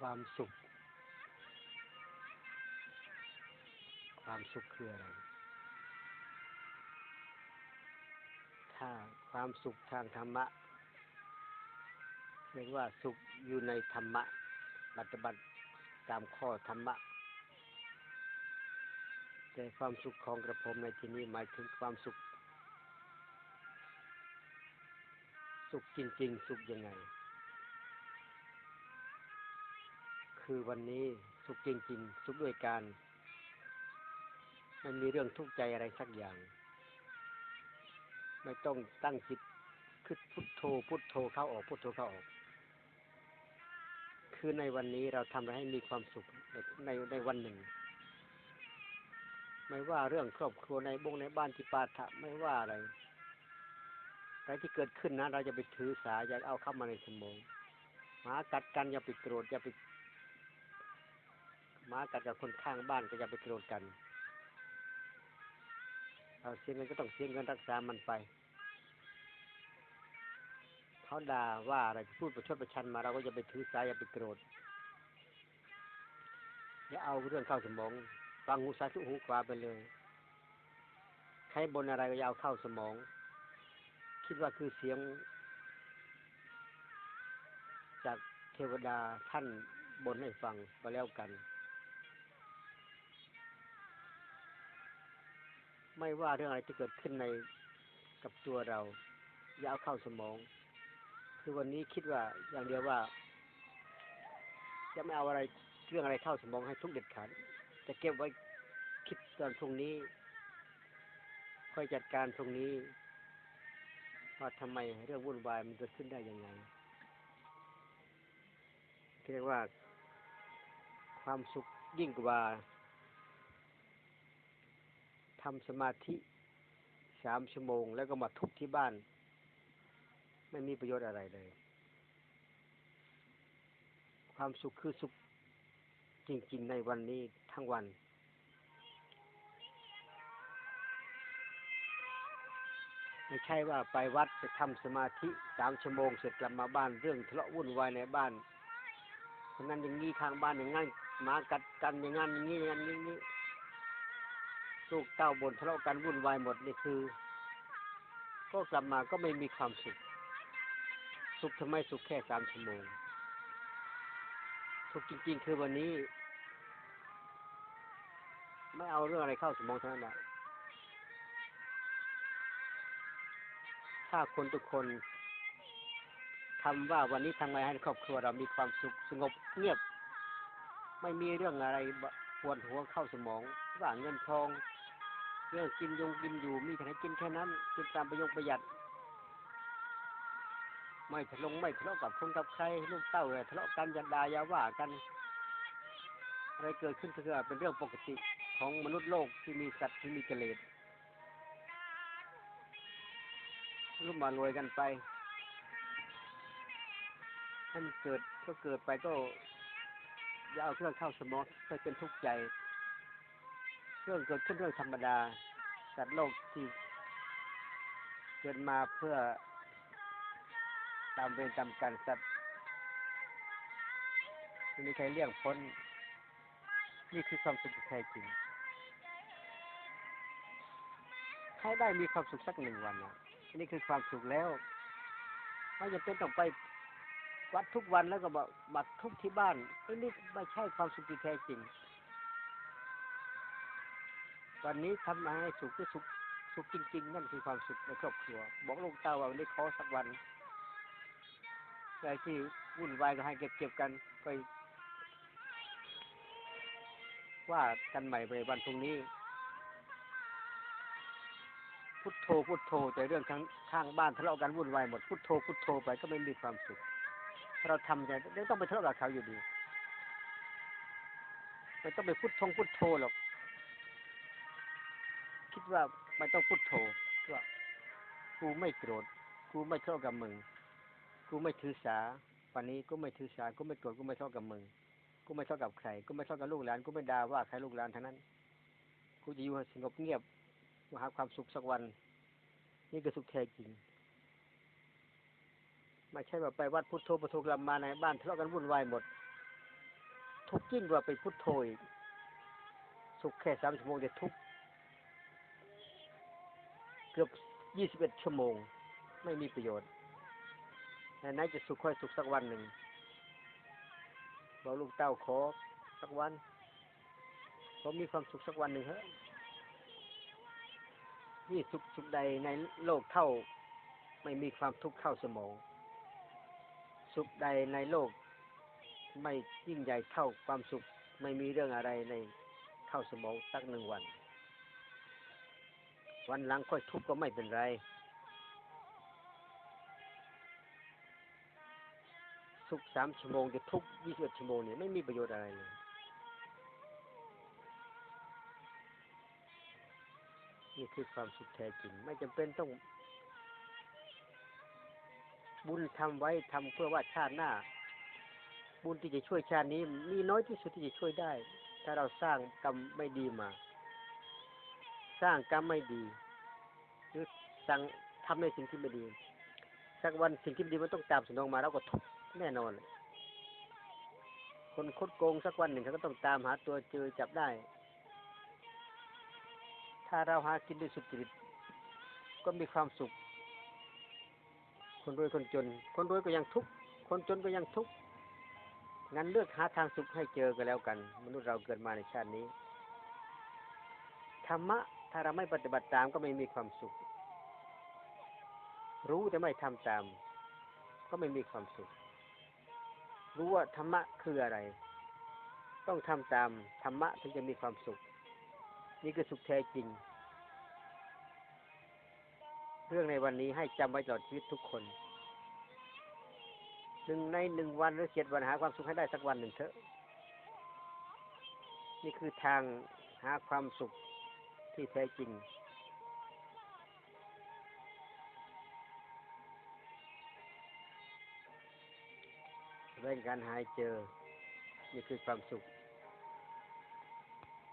ความสุข ความสุขคืออะไร ถ้าความสุขทางธรรมะเรียกว่าสุขอยู่ในธรรมะปฏิบัติตามข้อธรรมะ แต่ความสุขของกระผมในที่นี้หมายถึงความสุข สุขจริง ๆ สุขยังไง คือวันนี้สุขจริงๆ สุขด้วยการไม่มีเรื่องทุกข์ใจอะไรสักอย่าง ไม่ต้องตั้งจิตคิดพุทโธพุทโธเข้าออกพุทโธเข้าออก คือในวันนี้เราทำอะไรให้มีความสุขในในในวันหนึ่ง ไม่ว่าเรื่องครอบครัวในบงในบ้านที่ปาถะไม่ว่าอะไรอะไรที่เกิดขึ้นนะเราจะไปถือสาอยากเอาเข้ามาในสมองหมากัดกันอย่าไปโกรธอย่าไป มากัดกับคนข้างบ้านก็อย่าไปโกรธกันเราเสียเงินก็ต้องเสียเงินรักษามันไป เขาด่าว่าอะไรพูดประชดประชันมาเราก็จะไปถือสายอย่าไปโกรธอย่าเอาเรื่องเข้าสมองฟังหูซ้ายทุกหูขวาไปเลยใครบนอะไรก็อย่าเอาเข้าสมอง คิดว่าคือเสียง จากเทวดาท่านบนให้ฟังก็แล้วกัน ไม่ว่าเรื่องอะไรที่เกิดขึ้นในกับตัวเราอย่าเอาเข้าสมอง คือวันนี้คิดว่าอย่างเดียวว่า จะไม่เอาอะไรเรื่องอะไรเข้าสมองให้ทุกเด็ดขาดจะเก็บไว้คิดตอนพรุ่งนี้ ค่อยจัดการพรุ่งนี้ว่าทำไมเรื่องวุ่นวายมันเกิดขึ้นได้ยังไงเรียกว่าความสุขยิ่งกว่า ทำสมาธิสามชั่วโมง แล้วก็มาทุกที่บ้าน ไม่มีประโยชน์อะไรเลย ความสุขคือสุขจริงๆในวันนี้ทั้งวัน ไม่ใช่ว่าไปวัดไปทำสมาธิสามชั่วโมงเสร็จกลับมาบ้านเรื่องทะเลาะวุ่นวายในบ้านคนนั้นอย่างนี้ข้างบ้านอย่างงั้นหมากัดกันอย่างงั้นย่างนี้อย่างนี้อย่างนี้ ลูกเต้าบนทะเลาะกันวุ่นวายหมดนี่คือ ก็กลับมาก็ไม่มีความสุข สุขทำไมสุขแค่สามชั่วโมงสุขจริง ๆ คือวันนี้ ไม่เอาเรื่องอะไรเข้าสมองเท่านั้นแหละถ้าคนทุกคนทำว่าวันนี้ทำไงให้ครอบครัวเรามีความสุขสงบเงียบ ไม่มีเรื่องอะไร ปวดหัวเข้าสมองว่าเงินทองเรื่องกินยงกินอยู่มีแค่ไหนกินแค่นั้นกินตามประโยงประหยัด ไม่ทะลงไม่ทะเลาะกับคนกับใครลูกเต้าเลยทะเลาะกันย่าด่ายาว่ากัน อะไรเกิดขึ้นก็คือเป็นเรื่องปกติของมนุษย์โลกที่มีสัตว์ที่มีกิเลสรุ่มมารวยกันไปถ้านเกิดก็เกิดไปก็ อย่าเอาเครื่องเข้าสมองก็เป็นทุกข์ใจเรื่องเกิดขึ้นเรื่องธรรมดาสัตว์โลกที่เกิดมาเพื่อตามเวรตามกรรมสัตว์ไม่มีใครเลี่ยงพ้น นี่คือความสุขแท้จริงใครได้มีความสุขสักหนึ่งวันนะนี่คือความสุขแล้วไม่จำเป็นต้องไป วัดทุกวันแล้วก็บอกบัตรทุกที่บ้านนี่นี่ไม่ใช่ความสุขที่แท้จริง วันนี้ทำมาให้สุขก็สุขสุขจริง ๆ นั่นคือความสุขในครอบครัว บอกลูกเต้าว่าวันนี้ขอสักวันอะไรที่วุ่นวายก็ให้เก็บๆกันไปว่ากันใหม่ในวันพรุ่งนี้ พุทโธพุทโธแต่เรื่องข้างข้างบ้านทะเลาะกันวุ่นวายหมดพุทโธพุทโธไปก็ไม่มีความสุข เราทำใจเดี๋ยวต้องไปทะเลาะกับเขาอยู่ดีไม่ต้องไปพุทธงพุทโธหรอก คิดว่าไม่ต้องพุทโธว่ากูไม่โกรธกูไม่ทะเลาะกับมึงกูไม่ถือสาวันนี้กูไม่ถือสากูไม่โกรธกูไม่ทะเลาะกับมึงกูไม่ทะเลาะกับใครกูไม่ทะเลาะกับลูกหลานกูไม่ด่าว่าใครลูกหลานทั้งนั้นกูจะอยู่สงบเงียบมาหาความสุขสักวัน นี่ก็สุขแท้จริง ไม่ใช่ว่าไปวัดพุทโธพุทโธกลับมาในบ้านทะเลาะกันวุ่นวายหมด ทุกยิ่งกว่าไปพุทโธอีกสุขแค่สามชั่วโมงแต่ทุกเกือบยี่สิบเอ็ดชั่วโมง ไม่มีประโยชน์แต่ไหนจะสุขค่อยสุขสักวันหนึ่งบอกลูกเต้าขอสักวันผมมีความสุขสักวันหนึ่งเถอะนี่สุขสุขใดในโลกเท่า ไม่มีความทุกข์เข้าสมอง สุขใดในโลก ไม่ยิ่งใหญ่เท่าความสุข ไม่มีเรื่องอะไรในเข้าสมองสักหนึ่งวัน วันหลังค่อยทุกข์ก็ไม่เป็นไร สุขสามชั่วโมงจะทุกข์ยี่สิบชั่วโมงเนี่ยไม่มีประโยชน์อะไรเลยนี่คือความสุขแท้จริง ไม่จำเป็นต้อง บุญทำไว้ทำเพื่อว่าชาติหน้า บุญที่จะช่วยชาตินี้มีน้อยที่สุดที่จะช่วยได้ ถ้าเราสร้างกรรมไม่ดีมา สร้างกรรมไม่ดี หรือสั่งทำในสิ่งที่ไม่ดี สักวันสิ่งที่ไม่ดีมันต้องตามสนองมาเราก็ทุกแน่นอนเลยคนคดโกงสักวันหนึ่งเขาก็ต้องตามหาตัวเจอจับได้ ถ้าเราหากินด้วยสุจริตก็มีความสุข คนรวยคนจน คนรวยก็ยังทุกข์คนจนก็ยังทุกข์งั้นเลือกหาทางสุขให้เจอกันแล้วกัน มนุษย์เราเกิดมาในชาตินี้ธรรมะถ้าเราไม่ปฏิบัติตามก็ไม่มีความสุข รู้แต่ไม่ทำตาม ก็ไม่มีความสุข รู้ว่าธรรมะคืออะไร ต้องทำตามธรรมะถึงจะมีความสุข นี่คือสุขแท้จริง เรื่องในวันนี้ให้จำไว้ตลอดชีวิตทุกคนหนึ่งในหนึ่งวันหรือเจ็ดวันหาความสุขให้ได้สักวันหนึ่งเถอะ นี่คือทางหาความสุขที่แท้จริง เร่งการหายเจอ นี่คือความสุข